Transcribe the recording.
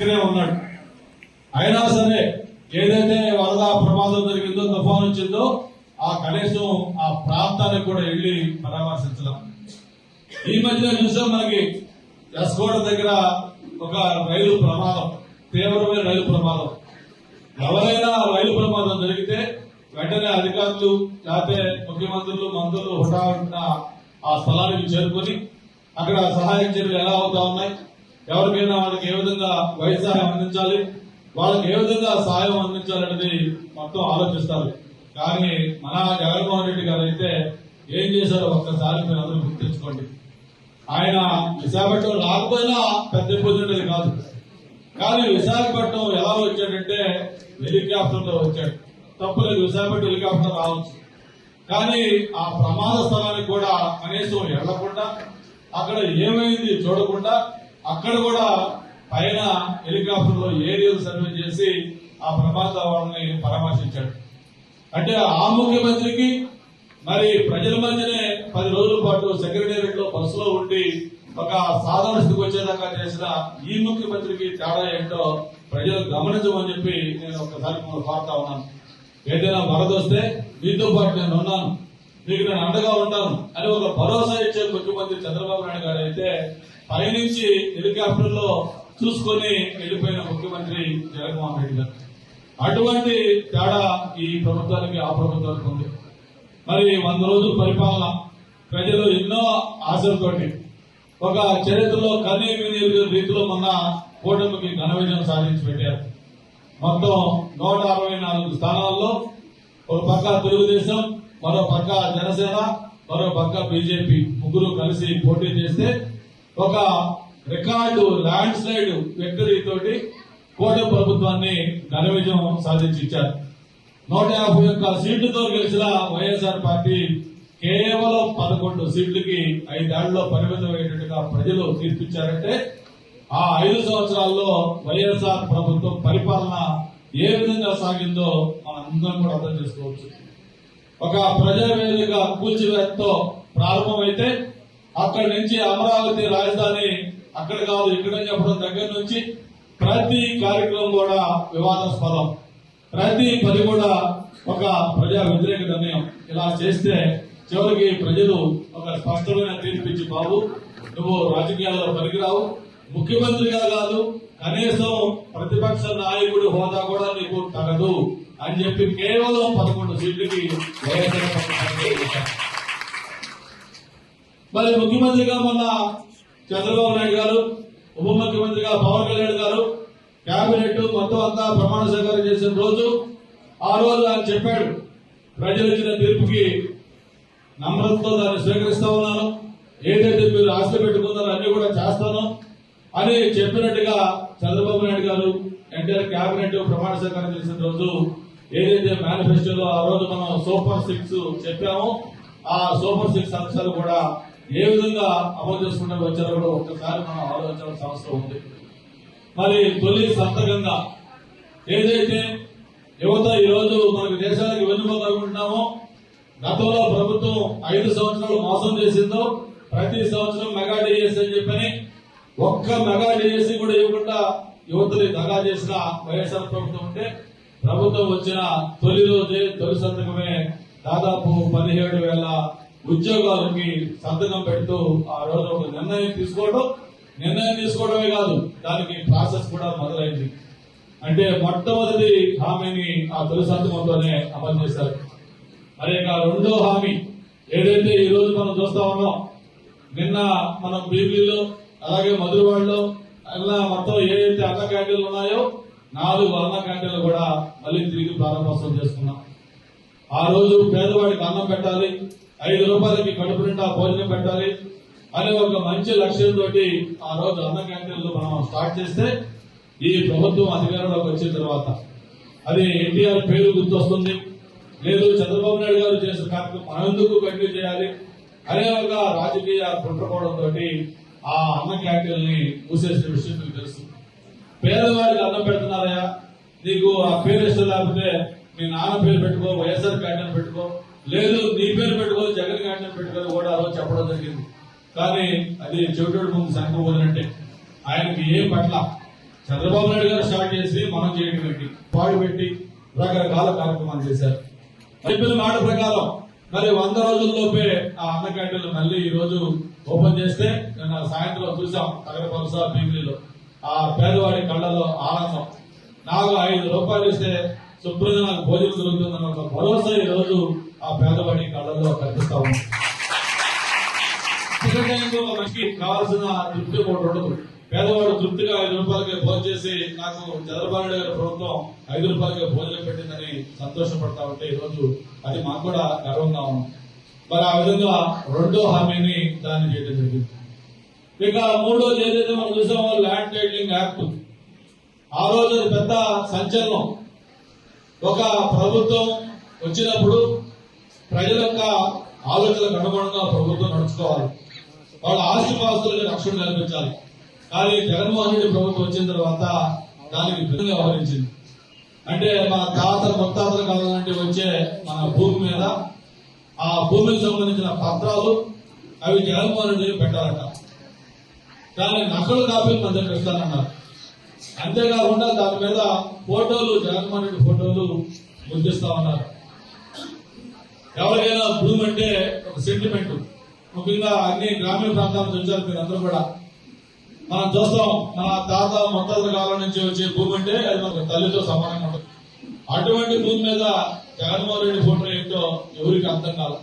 పక్కనే ఉన్నాడు. అయినా సరే ఏదైతే వరద ప్రమాదం జరిగిందో తుఫాన్ వచ్చిందో ఆ కనీసం ఆ ప్రాంతానికి కూడా వెళ్ళి పరామర్శించడం ఈ మధ్య చూసాం మనకి ఎస్కోట దగ్గర ఒక రైలు ప్రమాదం తీవ్రమైన రైలు ప్రమాదం. ఎవరైనా రైలు ప్రమాదం జరిగితే వెంటనే అధికారులు లేకపోతే ముఖ్యమంత్రులు మంత్రులు హుటాహుటిన ఆ స్థలానికి చేరుకొని అక్కడ సహాయం చర్యలు ఎలా అవుతా ఉన్నాయి? ఎవరికైనా వాళ్ళకి ఏ విధంగా వైద్య సహాయం అందించాలి? వాళ్ళకి ఏ విధంగా సహాయం అందించాలనేది మొత్తం ఆలోచిస్తారు. కానీ మన జగన్మోహన్ రెడ్డి గారు అయితే ఏం చేశారో ఒక్కసారి మీరు అందరూ గుర్తించుకోండి. ఆయన విశాఖపట్నం రాకపోయినా పెద్ద ఇబ్బంది ఉండేది కాదు. కానీ విశాఖపట్నం ఎలా వచ్చాడంటే హెలికాప్టర్లో వచ్చాడు. తప్పులేదు విశాఖపట్నం హెలికాప్టర్ రావచ్చు. కానీ ఆ ప్రమాద స్థలానికి కూడా కనీసం వెళ్ళకుండా అక్కడ ఏమైంది చూడకుండా అక్కడ కూడా పైన హెలికాప్టర్లో ఏరియల్ సర్వే చేసి ఆ ప్రమాద వాళ్ళని పరామర్శించాడు. అంటే ఆ ముఖ్యమంత్రికి మరి ప్రజల మధ్యనే పది రోజుల పాటు సెక్రటేరియట్లో బస్సులో ఉండి ఒక సాధారణ స్థితికి వచ్చేదాకా చేసిన ఈ ముఖ్యమంత్రికి తేడా ఏంటో ప్రజలు గమనించమని చెప్పి నేను ఒకసారి కోరుతా ఉన్నాను. ఏదైనా వరద వస్తే మీతో పాటు నేను ఉన్నాను. మీకు నేను అండగా ఉంటాను అని ఒక భరోసా ఇచ్చే ముఖ్యమంత్రి చంద్రబాబు నాయుడు గారు అయితే పైనుంచి హెలికాప్టర్లో చూసుకొని వెళ్ళిపోయిన ముఖ్యమంత్రి జగన్మోహన్ రెడ్డి గారు. అటువంటి తేడా ఈ ప్రభుత్వానికి ఆ ప్రభుత్వానికి ఉంది. మరి వంద రోజుల పరిపాలన ప్రజలు ఎన్నో ఆశలతోటి ఒక చరిత్రలో కనీ విని రీతిలో మొన్న కూటమికి ఘన విజయం సాధించి పెట్టారు. మొత్తం నూట అరవై నాలుగు స్థానాల్లో ఒక పక్క తెలుగుదేశం మరో పక్క జనసేన మరో పక్క బీజేపీ ముగ్గురు కలిసి పోటీ చేస్తే ఒక రికార్డు ల్యాండ్ స్లైడ్ విక్టరీ తోటి కూటమి ప్రభుత్వాన్ని ఘన విజయం సాధించి ఇచ్చారు నూట యాభై ఒక్క సీట్లతో గెలిచిన వైఎస్ఆర్ పార్టీ కేవలం పదకొండు సీట్లకి ఐదేళ్ళలో పరిమితమైనట్టుగా ప్రజలు తీర్పిచ్చారంటే ఆ ఐదు సంవత్సరాల్లో వైఎస్ఆర్ ప్రభుత్వం పరిపాలన ఏ విధంగా సాగిందో మనందరం కూడా అర్థం చేసుకోవచ్చు. ఒక ప్రజావేదిక కూల్చివేతతో ప్రారంభమైతే అక్కడి నుంచి అమరావతి రాజధాని అక్కడ కాదు ఇక్కడ చెప్పడం దగ్గర నుంచి ప్రతి కార్యక్రమం కూడా వివాదాస్పదం. ప్రతి పది కూడా ఒక ప్రజా వ్యతిరేక నిర్ణయం ఇలా చేస్తే చివరికి ప్రజలు ఒక స్పష్టమైన తీర్పిచ్చి బాబు నువ్వు రాజకీయాల్లో పనికిరావు. ముఖ్యమంత్రిగా కాదు కనీసం ప్రతిపక్ష నాయకుడి హోదా కూడా నీకు తగదు. అని చెప్పి కేవలం పదకొండు సీట్లకి మరి ముఖ్యమంత్రిగా మొన్న చంద్రబాబు నాయుడు గారు ఉప ముఖ్యమంత్రిగా పవన్ కళ్యాణ్ గారు కేబినెట్ మొత్తం అంతా ప్రమాణ స్వీకారం చేసిన రోజు ఆ రోజు ఆయన చెప్పాడు ప్రజలు ఇచ్చిన తీర్పుకి నమ్రతతో దాన్ని స్వీకరిస్తా ఉన్నాను. ఏదైతే మీరు ఆశ పెట్టుకున్నారో అన్ని కూడా చేస్తాను అని చెప్పినట్టుగా చంద్రబాబు నాయుడు గారు ఎన్టీఆర్ కేబినెట్ ప్రమాణ స్వీకారం చేసిన రోజు ఏదైతే మేనిఫెస్టోలో ఆ రోజు మనం సూపర్ సిక్స్ చెప్పామో ఆ సూపర్ సిక్స్ అంశాలు కూడా ఏ విధంగా అమలు చేసుకుంటూ వచ్చారో కూడా ఒక్కసారి మనం ఆలోచించాల్సిన అవసరం ఉంది. మరి తొలి సంతకంగా ఏదైతే యువత ఈ రోజు దేశానికి వెన్నుముక అనుకుంటున్నామో గతంలో ప్రభుత్వం ఐదు సంవత్సరాలు మోసం చేసిందో ప్రతి సంవత్సరం మెగా డిఎస్ అని చెప్పని ఒక్క మెగా డిఎస్ కూడా ఇవ్వకుండా యువతని దగా చేసిన వైఎస్ఆర్ ప్రభుత్వం ఉంటే ప్రభుత్వం వచ్చిన తొలి రోజే తొలి సంతకమే దాదాపు పదిహేడు వేల ఉద్యోగాలకి సంతకం పెడుతూ ఆ రోజు ఒక నిర్ణయం తీసుకోవడం నిర్ణయం తీసుకోవడమే కాదు దానికి ప్రాసెస్ కూడా మొదలైంది. అంటే మొట్టమొదటి హామీని ఆ తొలి సంతకంతోనే అమలు చేశారు. మరి ఇక రెండో హామీ ఏదైతే ఈ రోజు మనం చూస్తా ఉన్నాం నిన్న మనం బీబీలో అలాగే మధురవాడలో అలా మొత్తం ఏదైతే అన్న క్యాంటీన్లు ఉన్నాయో నాలుగు అన్న క్యాంటీన్లు కూడా మళ్ళీ తిరిగి ప్రారంభోత్సవం చేసుకున్నాం. ఆ రోజు పేదవాడికి అన్నం పెట్టాలి ఐదు రూపాయలకి కడుపు నిండా భోజనం పెట్టాలి అనే ఒక మంచి లక్ష్యంతో ఆ రోజు అన్న క్యాంటీన్లు మనం స్టార్ట్ చేస్తే ఈ ప్రభుత్వం అధికారంలోకి వచ్చిన తర్వాత అది ఎన్టీఆర్ పేరు గుర్తొస్తుంది. లేదు చంద్రబాబు నాయుడు గారు చేసిన కార్యక్రమం మనం ఎందుకు కంటిన్యూ చేయాలి అనే ఒక రాజకీయ కుట్రపోవడంతో ఆ అన్న క్యాంటీన్ని మూసేసిన విషయం మీకు తెలుస్తుంది. పేదవాడికి అన్నం పెడుతున్నారయ్యా. నీకు ఆ పేరు ఇష్టం లేకపోతే మీ నాన్న పేరు పెట్టుకో వైఎస్ఆర్ క్యాంటీన్ పెట్టుకో లేదు నీ పేరు పెట్టుకో జగన్ క్యాంటీన్ పెట్టుకో కూడా రోజు చెప్పడం జరిగింది. కానీ అది చెవిటోడు ముందు సంఘం వదిలినట్టే. ఆయనకి ఏ పట్ల చంద్రబాబు నాయుడు గారు స్టార్ట్ చేసి మనం చేయడం ఏంటి? పాడు పెట్టి రకరకాల కార్యక్రమాలు చేశారు. చెప్పిన మాట ప్రకారం మరి వంద రోజుల్లోపే ఆ అన్న క్యాంటీన్లు మళ్ళీ ఈ రోజు ఓపెన్ చేస్తే నిన్న సాయంత్రం చూసాం తగరపలస భీమిలిలో ఆ పేదవాడి కళ్ళలో ఆనందం. నాకు ఐదు రూపాయలు ఇస్తే శుభ్రంగా నాకు భోజనం దొరుకుతుందన్న ఒక భరోసా ఈ రోజు ఆ పేదవాడి కళ్ళల్లో కనిపిస్తా ఉంది. మనకి కావాల్సిన తృప్తి కూడా ఉండదు పేదవాడు తృప్తిగా ఐదు రూపాయలకి భోజనం చేసి నాకు చంద్రబాబు గారి ప్రభుత్వం ఐదు రూపాయలకి భోజనం పెట్టిందని సంతోషపడతా ఉంటే ఈ రోజు అది మాకు కూడా గర్వంగా ఉంది. మరి ఆ విధంగా రెండో హామీని దాన్ని చేయడం జరిగింది. ఇక మూడోది ఏదైతే మనం చూసామో ల్యాండ్ టైటిలింగ్ యాక్ట్. ఆ రోజు అది పెద్ద సంచలనం. ఒక ప్రభుత్వం వచ్చినప్పుడు ప్రజల యొక్క ఆలోచనలకు అనుగుణంగా ప్రభుత్వం నడుచుకోవాలి. వాళ్ళ ఆస్తిపాస్తులకు రక్షణ కల్పించాలి. కానీ జగన్మోహన్ రెడ్డి ప్రభుత్వం వచ్చిన తర్వాత దానికి భిన్నంగా వ్యవహరించింది. అంటే మన తాత ముత్తాతల కాలం నుండి వచ్చే మన భూమి మీద ఆ భూమికి సంబంధించిన పత్రాలు అవి జగన్మోహన్ రెడ్డి పెట్టాలట. దాని నకలు కాపీలు మన దగ్గర ఇస్తానన్నారు అంతేకాకుండా దాని మీద ఫోటోలు జగన్మోహన్ రెడ్డి ఫోటోలు ముద్రిస్తా ఉన్నారు. ఎవరికైనా భూమి అంటే ఒక సెంటిమెంట్ ముఖ్యంగా అన్ని గ్రామీణ ప్రాంతాల నుంచి వచ్చారు మీరు అందరూ కూడా. మనం చూస్తాం మన తాత మొత్తాల కాలం నుంచి వచ్చే భూమి అంటే అది మనకు తల్లితో సమానంగా ఉంటుంది. అటువంటి భూమి మీద జగన్మోహన్ రెడ్డి ఫోటో ఏంటో ఎవరికి అర్థం కాదు.